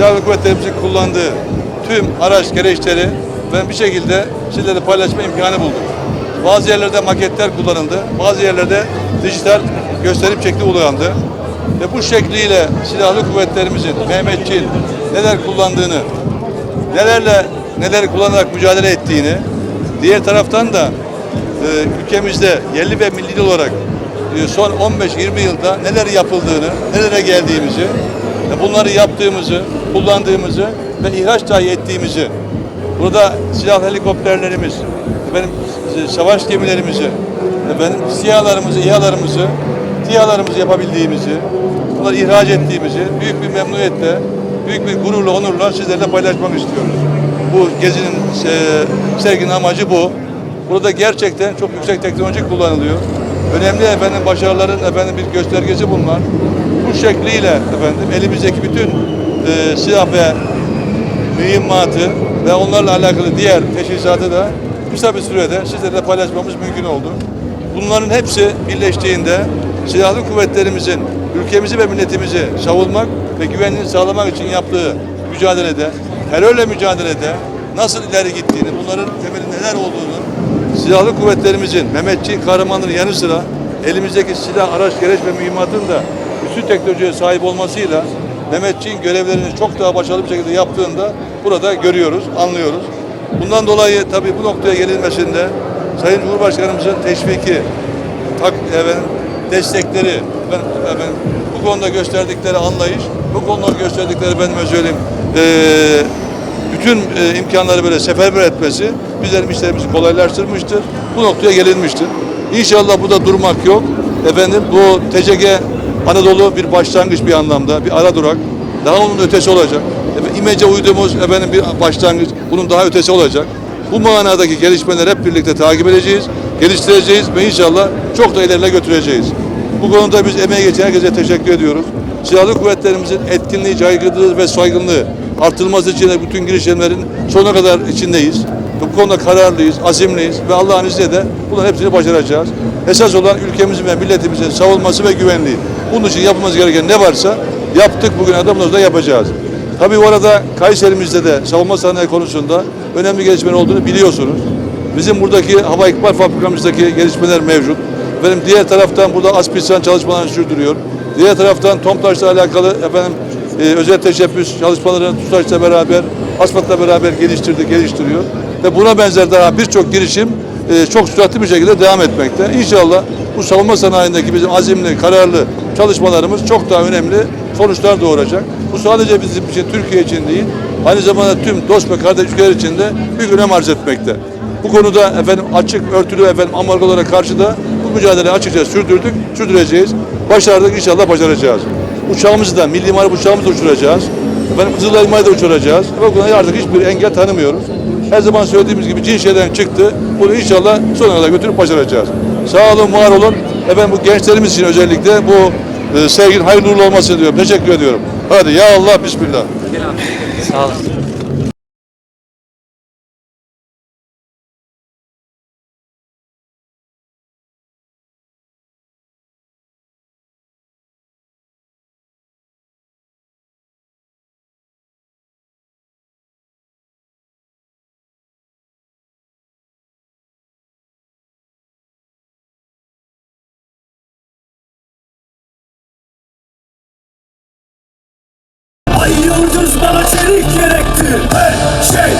Silahlı Kuvvetlerimizin kullandığı tüm araç gereçleri ben bir şekilde sizlerle paylaşma imkanı buldum. Bazı yerlerde maketler kullanıldı, bazı yerlerde dijital gösterim şekli uygulandı. Ve bu şekliyle silahlı kuvvetlerimizin Mehmetçiğin neler kullandığını, nelerle neler kullanarak mücadele ettiğini, diğer taraftan da e, ülkemizde yerli ve milli olarak e, son 15-20 yılda neler yapıldığını, nelere geldiğimizi, e, bunları yaptığımızı, kullandığımızı ve ihraç dahi ettiğimizi, burada silahlı helikopterlerimiz, efendim, e, savaş gemilerimizi, efendim, SİHA'larımızı, İHA'larımızı, TİHA'larımızı yapabildiğimizi, bunları ihraç ettiğimizi büyük bir memnuniyetle, büyük bir gururla, onurla sizlerle paylaşmak istiyoruz. Bu gezinin e, serginin amacı bu. Burada gerçekten çok yüksek teknoloji kullanılıyor. Önemli efendim başarıların efendim bir göstergesi bunlar. Bu şekliyle efendim elimizdeki bütün e, silah ve mühimmatı ve onlarla alakalı diğer teşhisatı da kısa bir sürede sizlerle paylaşmamız mümkün oldu. Bunların hepsi birleştiğinde silahlı kuvvetlerimizin ülkemizi ve milletimizi savunmak ve güvenliğini sağlamak için yaptığı mücadelede, terörle mücadelede nasıl ileri gittiğini, bunların temeli neler olduğunu silahlı kuvvetlerimizin Mehmetçiğin kahramanlığının yanı sıra elimizdeki silah, araç, gereç ve mühimmatın da üstün teknolojiye sahip olmasıyla Mehmetçiğin görevlerini çok daha başarılı bir şekilde yaptığında burada görüyoruz, anlıyoruz. Bundan dolayı tabii bu noktaya gelinmesinde Sayın Cumhurbaşkanımızın teşviki, tak, efendim, destekleri, efendim, efendim, bu konuda gösterdikleri anlayış, bu konuda gösterdikleri ben söyleyeyim, eee, bütün e, imkanları böyle seferber etmesi bizlerin işlerimizi kolaylaştırmıştır. Bu noktaya gelinmiştir. İnşallah bu da durmak yok. Efendim bu TCG Anadolu bir başlangıç bir anlamda, bir ara durak. Daha onun ötesi olacak. Efendim, İmece uyduğumuz efendim bir başlangıç, bunun daha ötesi olacak. Bu manadaki gelişmeleri hep birlikte takip edeceğiz, geliştireceğiz ve inşallah çok da ileride götüreceğiz. Bu konuda biz emeği geçen herkese teşekkür ediyoruz. Silahlı kuvvetlerimizin etkinliği, caygınlığı ve saygınlığı artırılması için de bütün girişimlerin sonuna kadar içindeyiz. Bu konuda kararlıyız, azimliyiz ve Allah'ın izniyle de bunların hepsini başaracağız. Esas olan ülkemizin ve milletimizin savunması ve güvenliği. Bunun için yapılması gereken ne varsa yaptık bugün adımlarımızla yapacağız. Tabii bu arada Kayserimizde de savunma sanayi konusunda önemli gelişmeler olduğunu biliyorsunuz. Bizim buradaki hava ikmal fabrikamızdaki gelişmeler mevcut. Benim diğer taraftan burada Aspirsan çalışmalarını sürdürüyor. Diğer taraftan TOMTAŞ'la alakalı efendim e, özel teşebbüs çalışmalarını TUSAŞ'la beraber, ASFAD'la beraber geliştirdi, geliştiriyor. Ve buna benzer daha birçok girişim e, çok süratli bir şekilde devam etmekte. İnşallah bu savunma sanayindeki bizim azimli, kararlı çalışmalarımız çok daha önemli sonuçlar doğuracak. Bu sadece bizim için, Türkiye için değil, aynı zamanda tüm dost ve kardeş ülkeler için de büyük önem arz etmekte. Bu konuda efendim açık, örtülü efendim ambargolara karşı da bu mücadeleyi açıkça sürdürdük, sürdüreceğiz. Başardık, inşallah başaracağız. Uçağımızı da, milli marif uçağımızı da uçuracağız. Efendim Kızıl Elma'yı da uçuracağız. Ve buna artık hiçbir engel tanımıyoruz. Her zaman söylediğimiz gibi cin şeyden çıktı. Bunu inşallah sonuna kadar götürüp başaracağız. Sağ olun, var olun. Efendim bu gençlerimiz için özellikle bu e, sevginin hayırlı uğurlu olmasını diliyorum. Teşekkür ediyorum. Hadi ya Allah, Bismillah. Sağ olasın. Yıldız bana çelik gerekti Her şey